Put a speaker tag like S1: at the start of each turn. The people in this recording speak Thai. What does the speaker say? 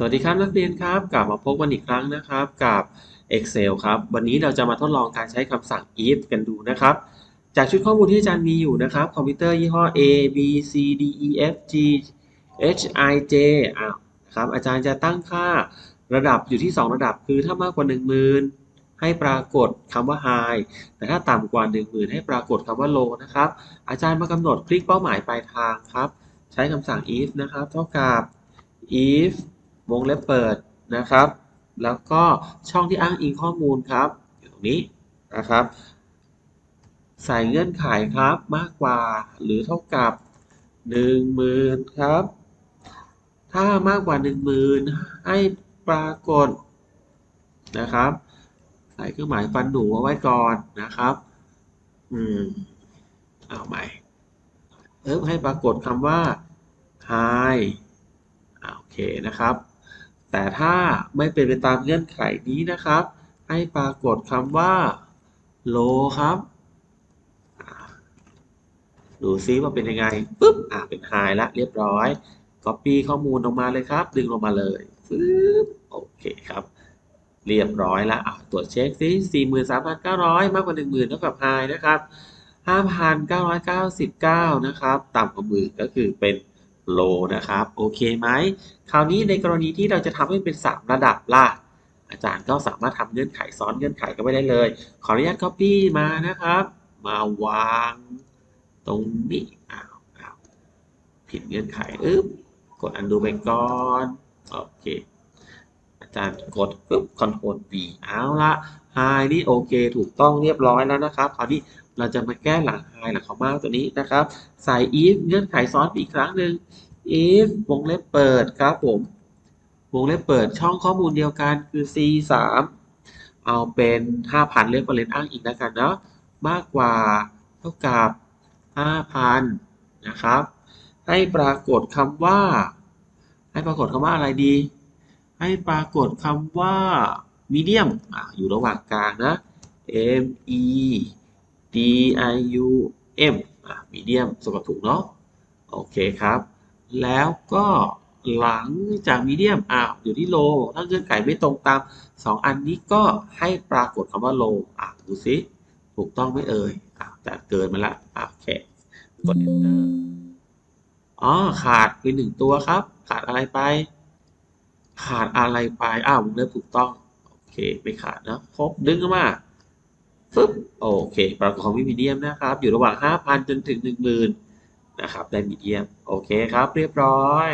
S1: สวัสดีครับนักเรียนครับ กลับมาพบกันอีกครั้งนะครับกับ Excel ครับ วันนี้เราจะมาทดลองการใช้คำสั่ง if กันดูนะครับ จากชุดข้อมูลที่อาจารย์มีอยู่นะครับ คอมพิวเตอร์ยี่ห้อ A B C D E F G H I J อาวนะครับอาจารย์จะตั้งค่าระดับอยู่ที่ 2 ระดับคือถ้ามากกว่า 10,000 ให้ปรากฏคำว่า high แต่ถ้าต่ำกว่า 10,000 ให้ปรากฏคำว่า low นะครับ อาจารย์มากำหนดคลิกเป้าหมายปลายทางครับ ใช้คำสั่ง if นะครับ เท่ากับ if วงเล็บเปิดนะครับ แล้วก็ช่องที่อ้างอิงข้อมูลครับอยู่ตรงนี้นะครับ ใส่เงื่อนไขครับมากกว่าหรือเท่ากับ 10,000ครับ ถ้ามากกว่า 10,000 ให้ปรากฏนะครับใส่เครื่องหมายฟันหนูเอาไว้ก่อนนะครับ อืม เอาใหม่เพิ่มให้ปรากฏคำว่า hi โอเคนะครับ แต่ถ้าไม่เป็นไปตามเงื่อนไขนี้นะครับ ให้ปรากฏคำว่า low ครับ ดูซิว่าเป็นยังไงปุ๊บอ่าเป็น high แล้วเรียบร้อย copy ข้อมูลออกมาเลยครับ ดึงลงมาเลยปึ๊บโอเคครับ เรียบร้อยล้วอะตรวจเช็คซิ43,900 มากกว่า 10,000เท่ากับ high นะครับ 5,999 นะครับ ต่ำกว่าหมื่นก็คือเป็น low นะครับ โอเคไหม คราวนี้ในกรณีที่เราจะทำให้เป็น 3 ระดับล่ะ อาจารย์ก็สามารถทำเงื่อนไขซ้อนเงื่อนไขก็ไม่ได้เลย ขออนุญาต copy มานะครับ มาวางตรงนี้อ้าวอ้าวผิดเงื่อนไขอึ๊บกด undo ไปก่อน โอเค อารกดปุ๊บ Ctrl V เอาละ high นี่โอเค ถูกต้องเรียบร้อยแล้วนะครับคราวนี้เราจะมาแก้หลัง high หลัง comma ตัวนี้นะครับ ใส่ if เงื่อนไขซ้อนอีกครั้งหนึ่ง if วงเล็บเปิดครับผม วงเล็บเปิดช่องข้อมูลเดียวกันคือ c 3เอาเป็น 5,000เรียกประเด็นอ้างอิงแล้วกันเนาะมากกว่าเท่ากับ 5,000 นะครับ ให้ปรากฏคำว่า ให้ปรากฏคำว่าอะไรดี ให้ปรากฏคำว่า medium อะอยู่ระหว่างกลางนะ m e d i u m อะ medium สะกดถูกเนาะโอเคครับ แล้วก็หลังจากมีเดียมอ่าอยู่ที่โล ถ้าเงื่อนไขไม่ตรงตาม 2 อันนี้ก็ให้ปรากฏคำว่าโลอะดูซิถูกต้องไหมเอ่ยอะแต่เกินมาละอะโอเคกด enter อ๋อ ขาดไปหนึ่งตัวครับ ขาดอะไรไป ขาดอะไรไป อ้าววงเล็บถูกต้อง โอเค ไม่ขาดนะครบดึงมาฟึบโอเค ประกฏของมีเดียมนะครับ อยู่ระหว่าง 5,000 จนถึง 10,000 นะครับ ได้มีเดียม โอเคครับ เรียบร้อย